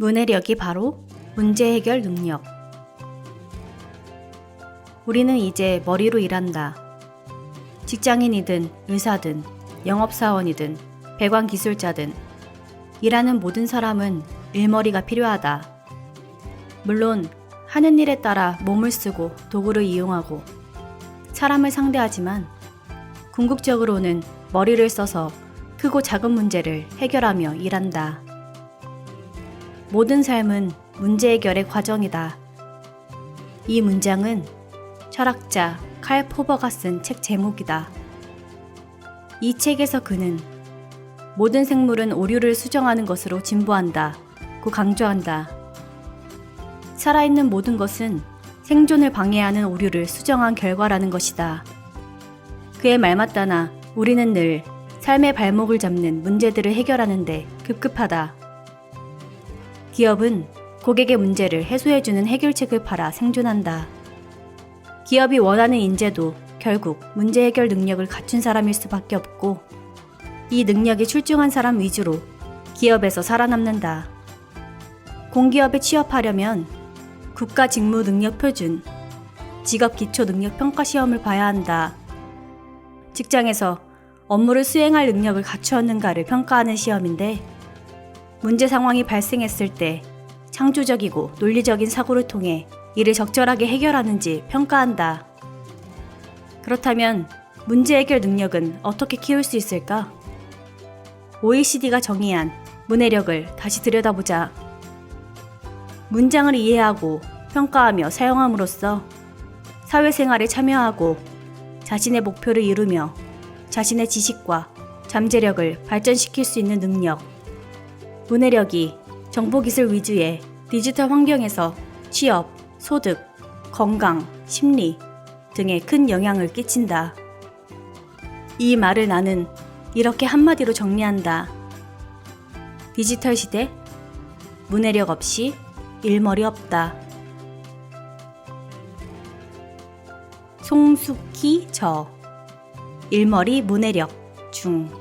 문해력이 바로 문제 해결 능력. 우리는 이제 머리로 일한다. 직장인이든 의사든 영업사원이든 배관 기술자든 일하는 모든 사람은 일머리가 필요하다. 물론 하는 일에 따라 몸을 쓰고 도구를 이용하고 사람을 상대하지만 궁극적으로는 머리를 써서 크고 작은 문제를 해결하며 일한다. 모든 삶은 문제 해결의 과정이다. 이 문장은 철학자 칼 포버가 쓴 책 제목이다. 이 책에서 그는 모든 생물은 오류를 수정하는 것으로 진보한다. 고 강조한다. 살아있는 모든 것은 생존을 방해하는 오류를 수정한 결과라는 것이다. 그의 말 맞다나 우리는 늘 삶의 발목을 잡는 문제들을 해결하는데 급급하다. 기업은 고객의 문제를 해소해주는 해결책을 팔아 생존한다. 기업이 원하는 인재도 결국 문제 해결 능력을 갖춘 사람일 수밖에 없고 이 능력이 출중한 사람 위주로 기업에서 살아남는다. 공기업에 취업하려면 국가 직무 능력 표준, 직업 기초 능력 평가 시험을 봐야 한다. 직장에서 업무를 수행할 능력을 갖추었는가를 평가하는 시험인데 문제 상황이 발생했을 때 창조적이고 논리적인 사고를 통해 이를 적절하게 해결하는지 평가한다. 그렇다면 문제 해결 능력은 어떻게 키울 수 있을까? OECD가 정의한 문해력을 다시 들여다보자. 문장을 이해하고 평가하며 사용함으로써 사회생활에 참여하고 자신의 목표를 이루며 자신의 지식과 잠재력을 발전시킬 수 있는 능력. 문해력이 정보기술 위주의 디지털 환경에서 취업, 소득, 건강, 심리 등에 큰 영향을 끼친다. 이 말을 나는 이렇게 한마디로 정리한다. 디지털 시대, 문해력 없이 일머리 없다. 송숙희 저 일머리 문해력 중